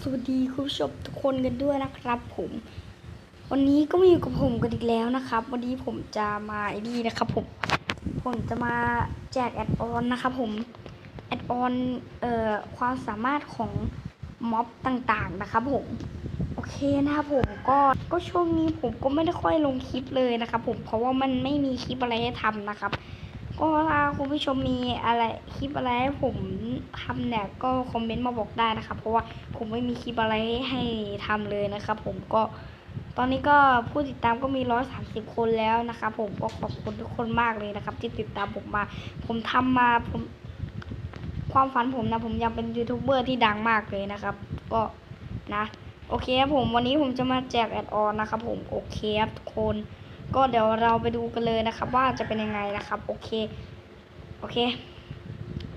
สวัสดีคุณผู้ชมทุกคนกันด้วยนะครับผม วันนี้ก็มาอยู่กับผมกันอีกแล้วนะครับ วันนี้ผมจะมาไอ้นี่นะครับผมผมจะมาแจกแอดออนนะครับผมแอดออนเอ่อความสามารถของม็อบต่างๆนะครับผมโอเคนะครับผมก็ก็ช่วงนี้ผมก็ไม่ได้ค่อยลงคลิปเลยนะครับผมเพราะว่ามันไม่มีคลิปอะไรให้ทำนะครับ ก็ถ้าคุณผู้ชมมีอะไรคลิปอะไรให้ผมทำเนี่ยก็คอมเมนต์มาบอกได้นะครับเพราะว่าผมไม่มีคลิปอะไรให้ทำเลยนะครับ ผมก็ตอนนี้ก็ผู้ติดตามก็มีร้อยสามสิบคนแล้วนะครับผมก็ขอบคุณทุกคนมากเลยนะครับ ที่ติดตามผมมา ผมทำมาผมความฝันผมนะ ผมอยากเป็นยูทูบเบอร์ที่ดังมากเลยนะครับ ก็นะ โอเคครับผมวันนี้ผมจะมาแจกแอดออนนะครับผมโอเคครับทุกคน ก็เดี๋ยวเราไปดูกันเลยนะครับ ว่าจะเป็นยังไงนะครับ โอเค โอเค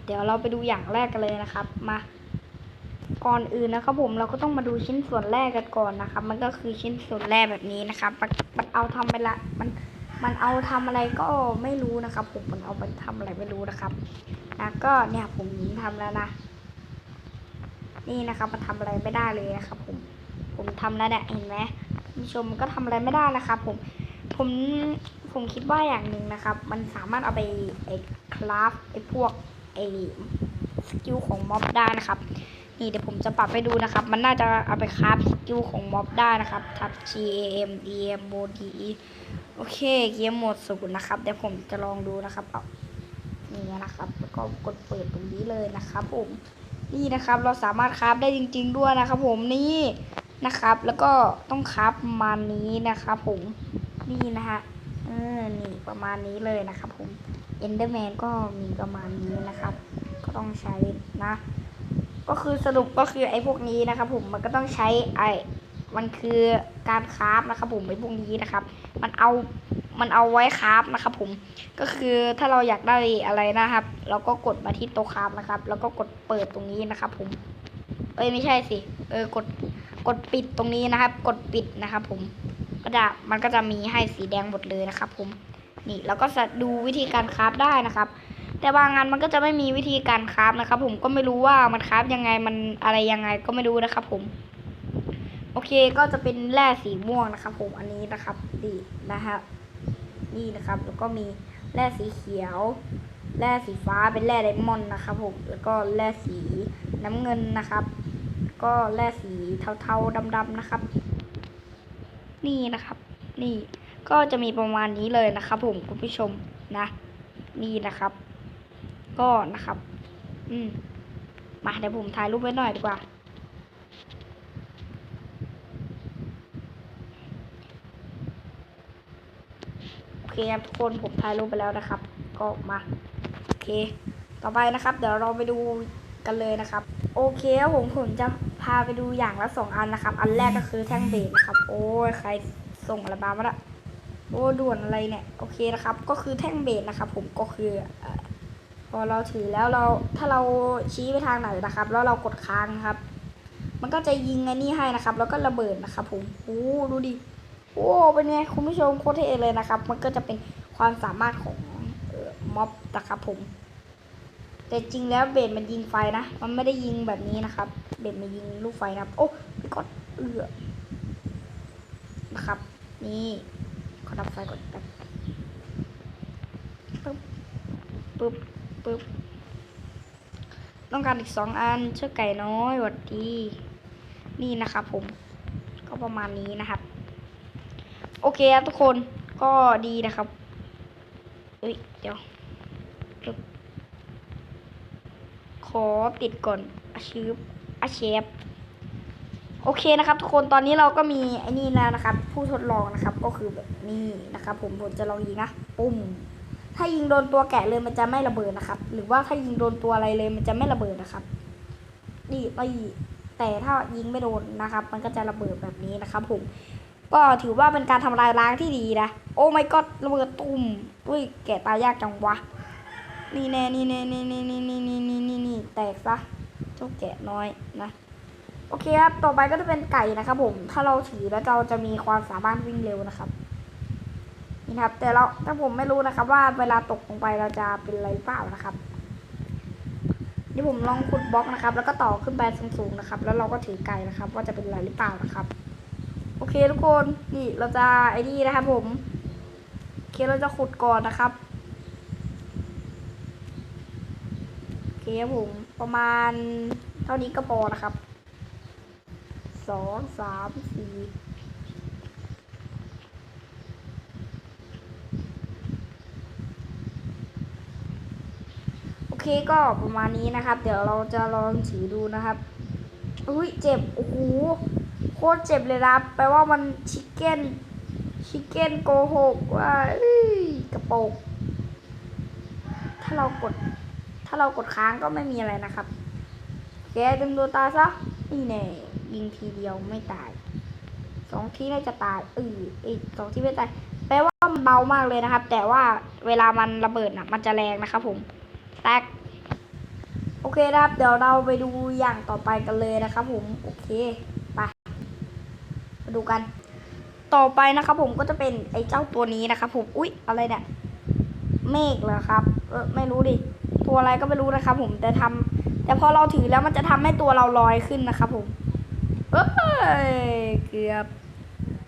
เดี๋ยวเราไปดูอย่างแรกกันเลยนะครับ มา ก่อนอื่นนะครับ ผมเราก็ต้องมาดูชิ้นส่วนแรกกันก่อนนะครับ มันก็คือชิ้นส่วนแรกแบบนี้นะครับ มันเอาทำไปละมันมันเอาทำอะไรก็ไม่รู้นะครับ ผมมันเอาไปทำอะไรไม่รู้นะครับนะก็เนี่ยผมทำแล้วนะ นี่นะครับมันทำอะไรไม่ได้เลยนะครับ ผม ผมทำแล้วเนี่ยเห็นไหมผู้ชมก็ทำอะไรไม่ได้นะครับ ผม ผมผมคิดว่าอย่างหนึ่งนะครับ มันสามารถเอาไปไอ้คราฟไอ้พวกไอ้สกิลของม็อบได้นะครับ นี่เดี๋ยวผมจะปรับให้ดูนะครับ มันน่าจะเอาไปคราฟสกิลของม็อบได้นะครับทับ G A M D M O D E โอเคเกมโหมดศูนย์นะครับเดี๋ยวผมจะลองดูนะครับเอานี่นะครับแล้วก็กดเปิดตรงนี้เลยนะครับผมนี่นะครับเราสามารถคราฟได้จริง ๆ ด้วยนะครับ ผมนี่นะครับ แล้วก็ต้องคราฟมานี้นะครับผม นี่นะฮะเออนี่ประมาณนี้เลยนะครับผมเอนเดอร์แมนก็มีประมาณนี้นะครับ ก็ต้องใช้นะ ก็คือสรุปก็คือไอ้พวกนี้นะครับ ผมมันก็ต้องใช้ไอ้มันคือการคราฟนะครับ ผมไอ้พวกนี้นะครับ มันเอามันเอาไว้คราฟนะครับ ผมก็คือถ้าเราอยากได้อะไรนะครับ เราก็กดมาที่โต๊ะคราฟนะครับ แล้วก็กดเปิดตรงนี้นะครับ ผม เอ้ยไม่ใช่สิ เออกดกดปิดตรงนี้นะครับ กดปิดนะครับ ผม จะมันก็จะมีให้สีแดงหมดเลยนะครับ ผมนี่แล้วก็จะดูวิธีการคราฟได้นะครับ แต่บางงานมันก็จะไม่มีวิธีการคราฟนะครับ ผมก็ไม่รู้ว่ามันคราฟยังไงมันอะไรยังไงก็ไม่รู้นะครับ ผม โอเคก็จะเป็นแร่สีม่วงนะครับ ผมอันนี้นะครับนี่นะฮะนี่นะครับ แล้วก็มีแร่สีเขียวแร่สีฟ้าเป็นแร่ไดมอนด์นะครับผมแล้วก็แร่สีน้ำเงินนะครับ ก็แร่สีเทาๆดำๆนะครับ นี่นะครับ นี่ก็จะมีประมาณนี้เลยนะครับ ผมคุณผู้ชมนะ นี่นะครับ ก็นะครับ อืมมาเดี๋ยวผมถ่ายรูปไว้หน่อยดีกว่า โอเคครับทุกคนผมถ่ายรูปไปแล้วนะครับ ก็มา โอเค ต่อไปนะครับ เดี๋ยวเราไปดูกันเลยนะครับ โอเคครับผมผมจะ พาไปดูอย่างละสองอันนะครับ อันแรกก็คือแท่งเบสนะครับ โอ้ยใครส่งอะไรมาบ้างละโอ้ด่วนอะไรเนี่ยโอเคนะครับ ก็คือแท่งเบสนะครับ ผมก็คือพอเราถือแล้วเราถ้าเราชี้ไปทางไหนนะครับ แล้วเรากดค้างครับ มันก็จะยิงไอ้นี่ให้นะครับ แล้วก็ระเบิดนะครับ ผมโอ้ดูดิโอ้เป็นไงคุณผู้ชมโคตรเท่เลยนะครับ มันก็จะเป็นความสามารถของออม็อบนะครับผม แต่จริงแล้วเบสมันยิงไฟนะ มันไม่ได้ยิงแบบนี้นะครับ เบสมันยิงลูกไฟนะครับ โอ้พี่กดเอือนะครับ นี่ขอดับไฟก่อนแป๊บปึ๊บปึ๊บปึ๊บต้องการอีกสองอันเชื่อไก่น้อยหวัดดีนี่นะครับผม ก็ประมาณนี้นะครับ โอเคครับทุกคนก็ดีนะครับเอ้ยเดี๋ยวปึ๊บข อติดก่อนอาชีพอาเชฟโอเคนะครับ ทุกคนตอนนี้เราก็มีไอ้นี่แล้วนะครับ ผู้ทดลองนะครับก็คือแบบนี้นะครับ ผมผมจะลองยิงนะปุ้มถ้ายิงโดนตัวแกะเลยมันจะไม่ระเบิดนะครับ หรือว่าถ้ายิงโดนตัวอะไรเลยมันจะไม่ระเบิดนะครับ นี่ไปแต่ถ้ายิงไม่โดนนะครับ มันก็จะระเบิดแบบนี้นะครับ ผม ก็ถือว่าเป็นการทำลายล้างที่ดีนะ โอ้ my god ระเบิดตุ่มอุ้ยแกะตายยากจังวะ นี่แน่นี่แน่นี่นี่นี่นี่นี่นี่นี่นี่แตกซะเจ้าแกะน้อยนะ โอเคครับ ต่อไปก็จะเป็นไก่นะครับ ผม ถ้าเราถือแล้วเราจะมีความสามารถวิ่งเร็วนะครับ นี่ครับ แต่เราถ้าผมไม่รู้นะครับ ว่าเวลาตกลงไปเราจะเป็นอะไรเปล่านะครับนี่ผมลองขุดบล็อกนะครับ แล้วก็ต่อขึ้นไปสูงๆนะครับ แล้วเราก็ถือไก่นะครับ ว่าจะเป็นอะไรหรือเปล่านะครับ โอเคทุกคน นี่เราจะไอ้นี่นะครับผม โอเคเราจะขุดก่อนนะครับ โอเคครับผม ประมาณเท่านี้ก็พอนะครับสองสามสี่โอเคก็ประมาณนี้นะครับ เดี๋ยวเราจะลองถือดูนะครับอุ้ยเจ็บ โอ้โหโคตรเจ็บเลยนะแปลว่ามันชิคเก้นชิคเก้นโกหกว่า กระโปงถ้าเรากด ถ้าเรากดค้างก็ไม่มีอะไรนะครับแกดึงตัวตายซะนี่แน่ยิงทีเดียวไม่ตายสองทีน่าจะตายเอออีกสองทีไม่ตายแปลว่ามันเบามากเลยนะครับ แต่ว่าเวลามันระเบิดน่ะมันจะแรงนะครับผมแตกโอเคนะครับเดี๋ยวเราไปดูอย่างต่อไปกันเลยนะครับ ผมโอเคไปมาดูกัน ต่อไปนะครับ ผมก็จะเป็นไอ้เจ้าตัวนี้นะครับผมอุ๊ยอะไรเนี่ยเมฆเหรอครับ เออไม่รู้ดิ ตัวอะไรก็ไม่รู้นะครับผมแต่ทำแต่พอเราถือแล้วมันจะทำให้ตัวเราลอยขึ้นนะครับผมเอ้ยเกือบ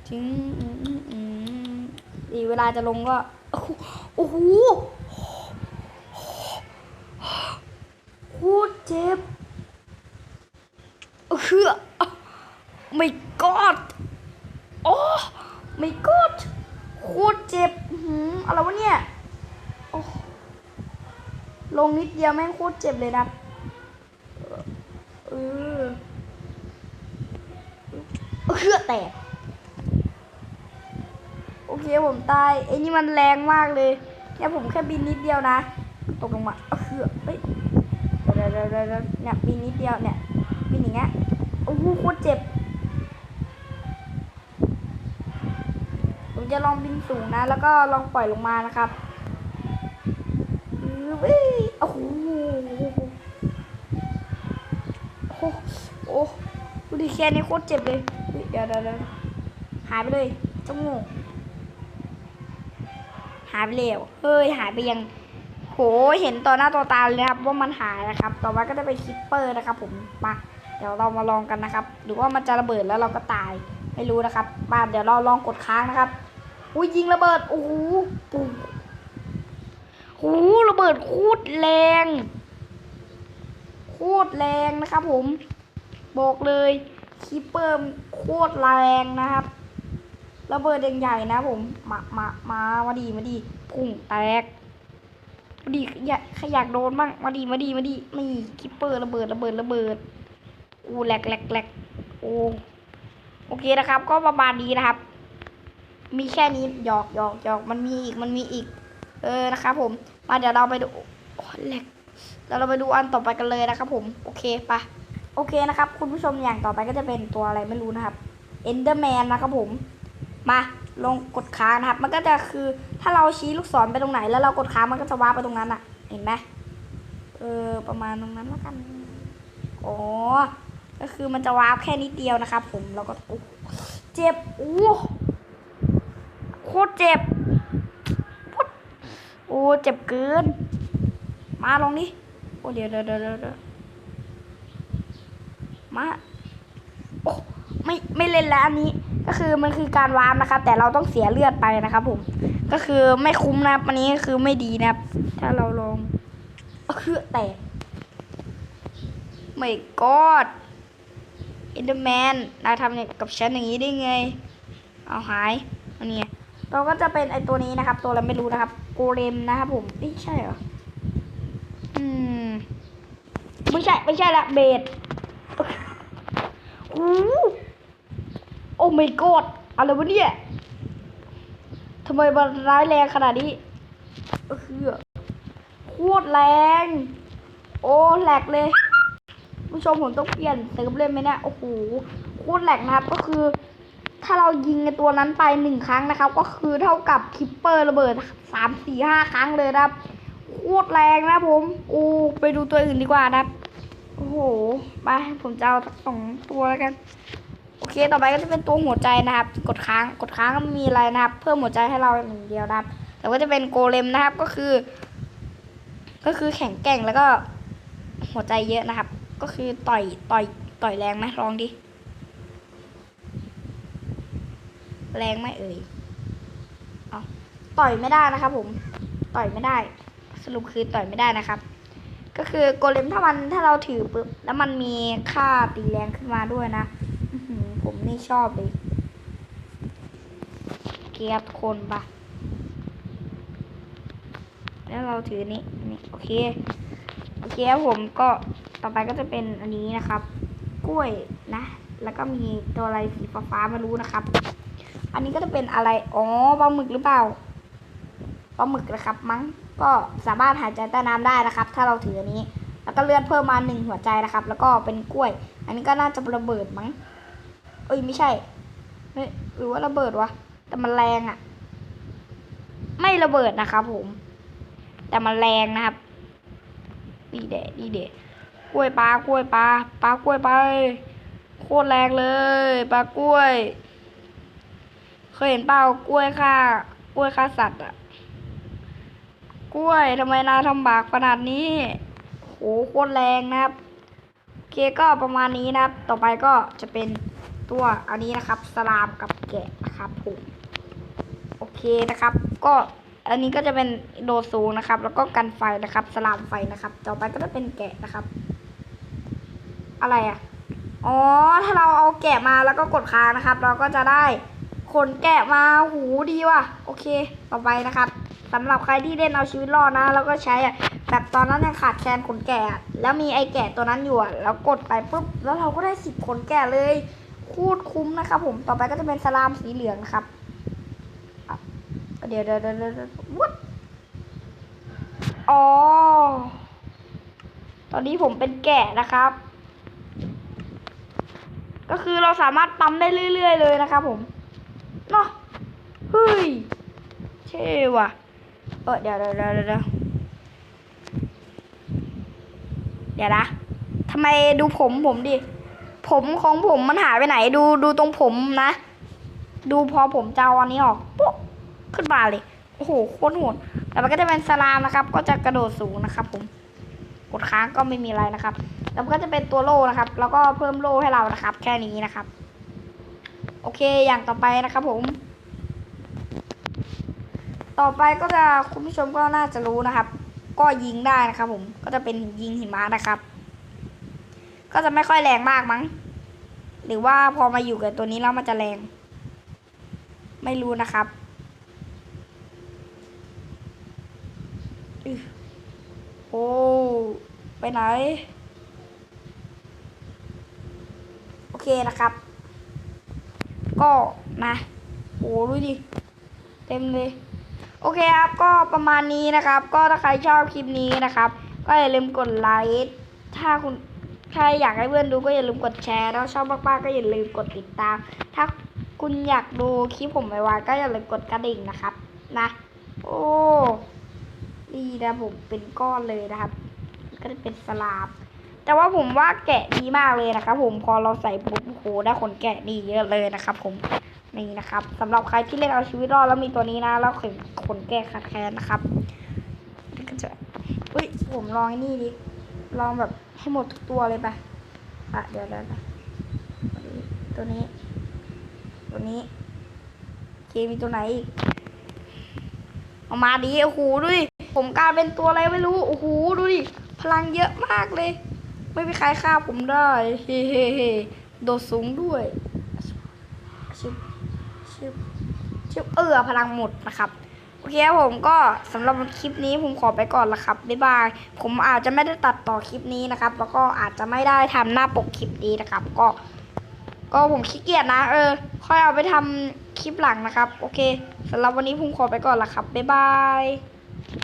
ถึงอืออืออีเวลาจะลงก็โอ้โหโอ้โหโคตรเจ็บเฮือไม่กอดโอ้ไม่กอดโคตรเจ็บอืออะไรวะเนี่ย ลงนิดเดียวแม่งโคตรเจ็บเลยนะเออเฮือแตก โอเคผมตายไอ้นี่มันแรงมากเลยแค่ยผมแค่บินนิดเดียวนะ ตกลงมาเฮือเฮ้ยเดี๋ยวเดี๋ยวเดี๋ยวเดี๋ยวเนี่ยบินนิดเดียวเนี่ยบินอย่างเงี้ยโอ้โหโคตรเจ็บ ผมจะลองบินสูงนะ แล้วก็ลองปล่อยลงมานะครับอือ แค่นี้โคตรเจ็บเลย เดี๋ยวเดี๋ยวเดี๋ยวหายไปเลยจมูกหายไปแล้วเฮ้ยหายไปยัง โห เห็นต่อหน้าต่อตาเลยนะครับ ว่ามันหายนะครับ ต่อมาก็จะเป็นคิปเปอร์นะครับ ผม มา เดี๋ยวเรามาลองกันนะครับ หรือว่ามันจะระเบิดแล้วเราก็ตาย ไม่รู้นะครับมาเดี๋ยวเราลองกดค้างนะครับ อุ้ยยิงระเบิด โอ้โหปุ๊บโอ้โหระเบิดโคตรแรง โคตรแรงนะครับผม บอกเลย คิปเปอร์โคตรแรงนะครับระเบิดแดงใหญ่นะผมมามามามาดีมาดีพุ่งแตกมาดีอยากใครอยากโดนบ้างมาดีมาดีมาดีนี่คิปเปอร์ระเบิดระเบิดระเบิดอู้แหลกแหลกแหลกโอ้โอเคนะครับ ก็ประมาณนี้นะครับ มีแค่นี้หยอกหยอกหยอกมันมีอีกมันมีอีก เออนะครับผมมาเดี๋ยวเราไปดูแหลกเดี๋ยวเราไปดูอันต่อไปกันเลยนะครับผม โอเคปะ โอเคนะครับ คุณผู้ชมอย่างต่อไปก็จะเป็นตัวอะไรไม่รู้นะครับ Enderman นะครับผม มาลงกดค้างนะครับ มันก็จะคือถ้าเราชี้ลูกศรไปตรงไหน แล้วเรากดค้างมันก็จะว้าร์ปไปตรงนั้นอะเห็นไหมเออประมาณตรงนั้นแล้วกันอ๋อก็คือมันจะวาร์ปแค่นิดเดียวนะครับ ผมแล้วก็เจ็บโอ้โคตรเจ็บโคตรโอ้เจ็บเกิน มาลองดิโอ้เดี๋ยวเดี๋ยวเดี๋ยวเดี๋ยว มาโอ้ไม่ไม่เล่นแล้วอันนี้ ก็คือมันคือการวาร์ปนะครับ แต่เราต้องเสียเลือดไปนะครับผม ก็คือไม่คุ้มนะอันนี้คือไม่ดีนะถ้าเราลองเอาคือแตกไม่กอดอินเดอร์แมนนายทำกับฉันอย่างนี้ได้ไง เอาหายอันนี้เราก็จะเป็นไอตัวนี้นะครับ ตัวอะไรไม่รู้นะครับโกเลมนะครับผมไม่ใช่เหรออืมไม่ใช่ไม่ใช่ละเบด โอ้โหโอ้ไม่กอดอะไรวะเนี่ยทำไมมันร้ายแรงขนาดนี้เออโคตรแรง โอ้แหลกเลย ผู้ชมผมต้องเปลี่ยนเติมเล่นไหมเนี่ย โอ้โห โคตรแหลกนะครับ ก็คือ ถ้าเรายิงในตัวนั้นไปหนึ่งครั้งนะครับ ก็คือเท่ากับคิปเปอร์ระเบิดสามสี่ห้าครั้งเลยนะครับ โคตรแรงนะผม โอ้ ไปดูตัวอื่นดีกว่านะครับ โอ้โห ไป ผมจะเอาสองตัวแล้วกัน โอเค ต่อไปก็จะเป็นตัวหัวใจนะครับ กดค้าง กดค้างก็มีอะไรนะครับ เพิ่มหัวใจให้เราหนึ่งเดียวนะครับ แต่ก็จะเป็นโกเลมนะครับ ก็คือ ก็คือแข็งแกร่งแล้วก็ หัวใจเยอะนะครับ ก็คือต่อย ต่อย ต่อยแรงไหมลองดิ แรงไหมเอ่ยเอาต่อยไม่ได้นะครับผม ต่อยไม่ได้ สรุปคือต่อยไม่ได้นะครับ ก็คือโกเลมถ้ามันถ้าเราถือปุ๊บแล้วมันมีค่าตีแรงขึ้นมาด้วยนะผมนี่ชอบเลยเกียร์คนปะแล้วเราถือนี่นี่โอเคโอเคครับผมก็ต่อไปก็จะเป็นอันนี้นะครับ กล้วยนะ แล้วก็มีตัวอะไรสีฟ้าๆม่รู้นะครับ อันนี้ก็จะเป็นอะไรอ๋อปลาหมึกหรือเปล่าปลาหมึกนะครับมั้ง ก็สามารถหายใจใต้น้ำได้นะครับ ถ้าเราถืออันนี้ แล้วก็เลือดเพิ่มมาหนึ่งหัวใจนะครับ แล้วก็เป็นกล้วย อันนี้ก็น่าจะระเบิดมั้ง เอ้ยไม่ใช่หรือว่าระเบิดวะ แต่มันแรงอะไม่ระเบิดนะครับผม แต่มันแรงนะครับดีเดะดีเดะกล้วยปลากล้วยปลาปลากล้วยไป โคตรแรงเลยปลากล้วย เคยเห็นเปล่ากล้วยฆ่ากล้วยฆ่าสัตว์อะ กล้วยทำไมนาทำบากขนาดนี้โหโคตรแรงนะครับโอเคก็ประมาณนี้นะครับ ต่อไปก็จะเป็นตัวอันนี้นะครับ สลามกับแกะนะครับผมโอเคนะครับ ก็อันนี้ก็จะเป็นโดสูงนะครับ แล้วก็กันไฟนะครับ สลามไฟนะครับ ต่อไปก็จะเป็นแกะนะครับ อะไรอะอ๋อ ถ้าเราเอาแกะมาแล้วก็กดค้างนะครับ เราก็จะได้ขนแกะมาหูดีว่ะ โอเค ต่อไปนะครับ สำหรับใครที่เล่นเอาชีวิตรอดนะ แล้วก็ใช้อะแบบตอนนั้นยังขาดแคลนขนแกะแล้วมีไอแกะตัวนั้นอยู่อะแล้วกดไปปุ๊บแล้วเราก็ได้สิบขนแกะเลยคตรคุ้มนะครับผมต่อไปก็จะเป็นสลามสีเหลืองครับเดี๋ยวเดี๋ยวเดี๋ยวเดี๋ยววุดอ๋อตอนนี้ผมเป็นแกะนะครับ ก็คือเราสามารถปั๊มได้เรื่อย ๆ เลยนะครับผมเนาะเฮ้ยเท่ว่ะ เออเดี๋ยวเดี๋ยวเดี๋ยวเดี๋ยวเดี๋ยวนะทำไมดูผมผมดิ ผมของผมมันหายไปไหนดูดูตรงผมนะ ดูพอผมจะเอาอันนี้ออกปุ๊บขึ้นมาเลย โอ้โหโคตรโหดแต่มันก็จะเป็นสลามนะครับ ก็จะกระโดดสูงนะครับ ผมกดค้างก็ไม่มีอะไรนะครับ แล้วก็จะเป็นตัวโล่นะครับ แล้วก็เพิ่มโล่ให้เรานะครับ แค่นี้นะครับ โอเคอย่างต่อไปนะครับผม ต่อไปก็จะคุณผู้ชมก็น่าจะรู้นะครับ ก็ยิงได้นะครับ ผมก็จะเป็นยิงหิมะนะครับ ก็จะไม่ค่อยแรงมากมั้ง หรือว่าพอมาอยู่กับตัวนี้แล้วมันจะแรง ไม่รู้นะครับโอ้ไปไหน โอเคนะครับ ก็นะโอ้ดูดิ เต็มเลย โอเคครับก็ประมาณนี้นะครับ ก็ถ้าใครชอบคลิปนี้นะครับ ก็อย่าลืมกดไลค์ถ้าคุณใครอยากให้เพื่อนดูก็อย่าลืมกดแชร์แล้วชอบมากๆก็อย่าลืมกดติดตาม ถ้าคุณอยากดูคลิปผมไวๆก็อย่าลืมกดกระดิ่งนะครับ นะ โอ้ดีนะผมเป็นก้อนเลยนะครับ ก็จะเป็นสลามแต่ว่าผมว่าแกะดีมากเลยนะครับ ผมพอเราใส่ปุ๊บโอ้โหได้ขนแกะดีเยอะเลยนะครับ ผม นี่นะครับสำหรับใครที่เล่นเอาชีวิตรอดแล้วมีตัวนี้นะแล้วขนขนแกะขาดแคลนนะครับนี่ก็จะอุ้ยผมลองนี่ดิลองแบบให้หมดทุกตัวเลยไปอะเดี๋ยวเดี๋ยวตัวนี้ ตัวนี้เคมีตัวไหนอีกเอามาดีโอ้โหดูดิผมกลายเป็นตัวอะไรไม่รู้โอ้โหดูดิพลังเยอะมากเลย ไม่มีใครฆ่าผมได้เฮ้เฮ้เฮ้โดดสูงด้วยชิบ ชิบชิบเออพลังหมดนะครับโอเคครับผมก็สำหรับคลิปนี้ผมขอไปก่อนละครับบ๊ายบาย ผมอาจจะไม่ได้ตัดต่อคลิปนี้นะครับ แล้วก็อาจจะไม่ได้ทำหน้าปกคลิปนี้นะครับ ก็ ก็ผมขี้เกียจนะ เออ ค่อยเอาไปทำคลิปหลังนะครับ โอเคสำหรับวันนี้ผมขอไปก่อนละครับบ๊ายบาย